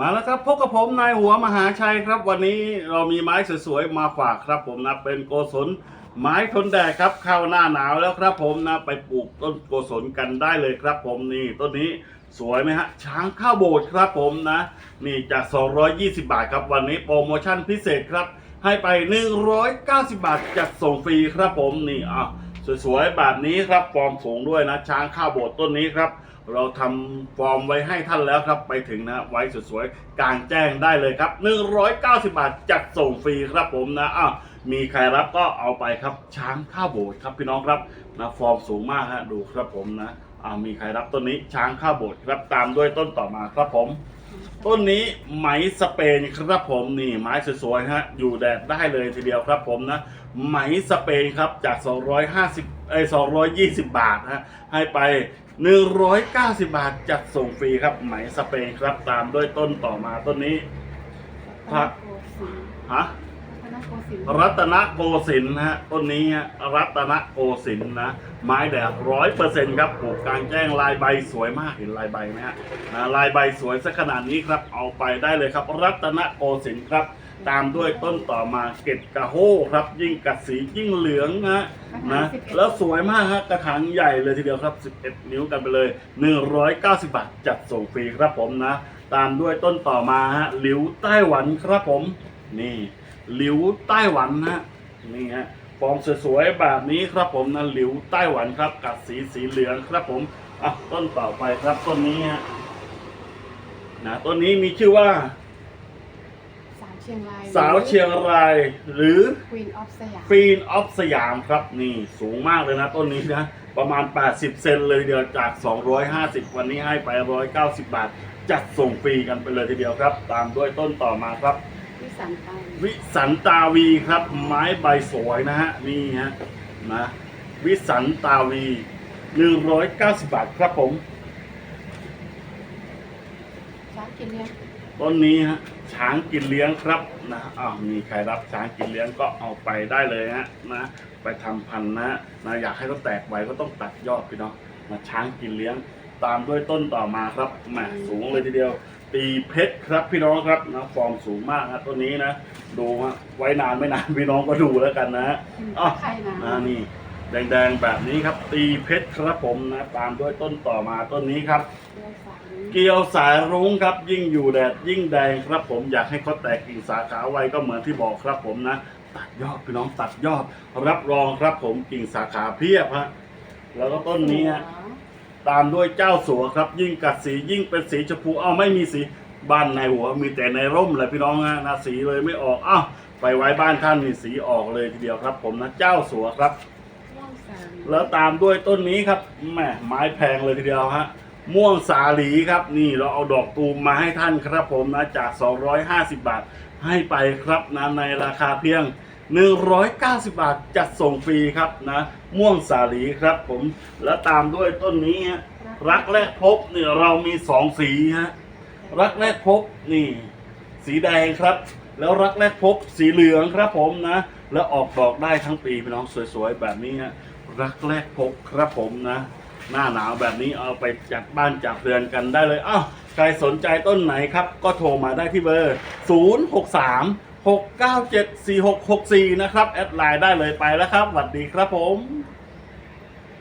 มาแล้วครับพบกับผมนายหัวมหาชัยครับ วันนี้เรามีไม้สวยๆมาฝากครับ ผมนะเป็นโกศลไม้ทนแดดครับเข้าหน้าหนาวแล้วครับ ผมนะไปปลูกต้นโกศลกันได้เลยครับ ผมนี่ต้นนี้สวยไหมฮะช้างข้าวโบดครับผมนะ นี่จาก 220 บาทครับ วันนี้โปรโมชั่นพิเศษครับ ให้ไป 190 บาทจัดส่งฟรีครับผมนี่อะสวยๆแบบนี้ครับฟอร์มสูงด้วยนะ ช้างข้าวโบดต้นนี้ครับ เราทำฟอร์มไว้ให้ท่านแล้วครับ ไปถึงนะไว้สวยๆกลางแจ้งได้เลยครับ 190 บาทจัดส่งฟรีครับผมนะอ้าวมีใครรับก็เอาไปครับช้างข้าวโบดครับพี่น้องครับนะฟอร์มสูงมากฮะดูครับผมนะอ้าวมีใครรับต้นนี้ช้างข้าวโบดครับตามด้วยต้นต่อมาครับผม ต้นนี้ไหมสเปนครับผมนี่ไม้สวยๆฮะอยู่แดดได้เลยทีเดียวครับผมนะไหมสเปนครับจาก 250เอ้ย220 บาทฮะให้ไป 190 บาทจัดส่งฟรีครับไหมสเปนครับตามด้วยต้นต่อมาต้นนี้ครับฮะ รัตนโกสินทร์นะฮะต้นนี้ฮะรัตนโกสินทร์นะ ไม้แดดร้อยเปอร์เซ็นต์ครับปลูกกลางแจ้งลายใบสวยมากเห็นลายใบไหมฮะนะลายใบสวยสักขนาดนี้ครับเอาไปได้เลยครับ รัตนโกสินทร์ครับ ตามด้วยต้นต่อมาเกตกะโฮครับ ยิ่งกัดสียิ่งเหลืองนะนะแล้วสวยมากฮะกระถางใหญ่เลยทีเดียวครับ 11 นิ้วกันไปเลย 190 บาทจัดส่งฟรีครับผมนะ ตามด้วยต้นต่อมาฮะหลิวไต้หวันครับผมนี่ หลิวไต้หวันนะฮะนี่ฮะฟอร์มสวยๆแบบนี้ครับผมนะหลิวไต้หวันครับกัดสีสีเหลืองครับผมอะต้นต่อไปครับต้นนี้ฮะนะต้นนี้มีชื่อว่า สาวเชียงรายสาวเชียงรายหรือ ควีนออฟสยาม ฟีนออฟสยามครับนี่สูงมากเลยนะต้นนี้นะ ประมาณ 80 เซนเลยทีเดียวจาก 250 วันนี้ให้ไป 190 บาท จัดส่งฟรีกันไปเลยทีเดียวครับ ตามด้วยต้นต่อมาครับ ที่สันตันวิสันตาวีครับ ไม้ใบสวยนะฮะนี่ฮะนะวิสันตาวี190บาทครับผมช้างกินเนี่ยต้นนี้ฮะช้างกินเลี้ยงครับนะอ้าวมีใครรับช้างกินเลี้ยงก็เอาไปได้เลยฮะนะไปทำพันธุ์นะนะอยากให้เขาแตกไวก็ต้องตัดยอดพี่น้องนะช้างกินเลี้ยงตามด้วยต้นต่อมาครับแหมสูงเลยทีเดียว ตีเพชรครับพี่น้องครับนะฟอร์มสูงมากนะต้นนี้นะดูฮะไว้นานไม่นานพี่น้องก็ดูแล้วกันนะฮะอ้าวไข่นะนะนี่ แดงๆแบบนี้ครับ ตีเพชรครับผมนะตามด้วยต้นต่อมาต้นนี้ครับ เกียวสายรุ้งครับ ยิ่งอยู่แดดยิ่งแดงครับผมอยากให้เขาแตกกิ่งสาขาไวก็เหมือนที่บอกครับผมนะ ตัดยอดพี่น้องตัดยอด รับรองครับผมกิ่งสาขาเพียบฮะแล้วก็ต้นนี้ฮะ ตามด้วยเจ้าสัวครับ ยิ่งกัดสียิ่งเป็นสีชมพูเอ้าไม่มีสีบ้านในหัวมีแต่ในร่มเลยพี่น้องฮะนะสีเลยไม่ออกอ้าวไปไว้บ้านท่านนี่สีออกเลยทีเดียวครับ ผมนะเจ้าสัวครับ แล้วตามด้วยต้นนี้ครับแหมไม้แพงเลยทีเดียวฮะม่วงสาหลีครับ นี่เราเอาดอกตูมมาให้ท่านครับผมนะจาก 250 บาทให้ไปครับนะในราคาเพียง 190 บาทจัดส่งฟรีครับนะ ม่วงสาหลีครับผม แล้วตามด้วยต้นนี้ฮะรักแรกพบเนี่ยเรามีสองสีฮะรักแรกพบนี่ สีแดงครับ แล้วรักแรกพบสีเหลืองครับผมนะ แล้วออกดอกได้ทั้งปีพี่น้องสวยๆ แบบนี้ฮะรักแรกพบครับผมนะ หน้าหนาวแบบนี้เอาไปจัดบ้านจัดเรือนกันได้เลยอ้าวใครสนใจต้นไหนครับ ก็โทรมาได้ที่เบอร์ 063 697 4664 นะครับ แอดไลน์ได้เลยไปแล้วครับสวัสดีครับผม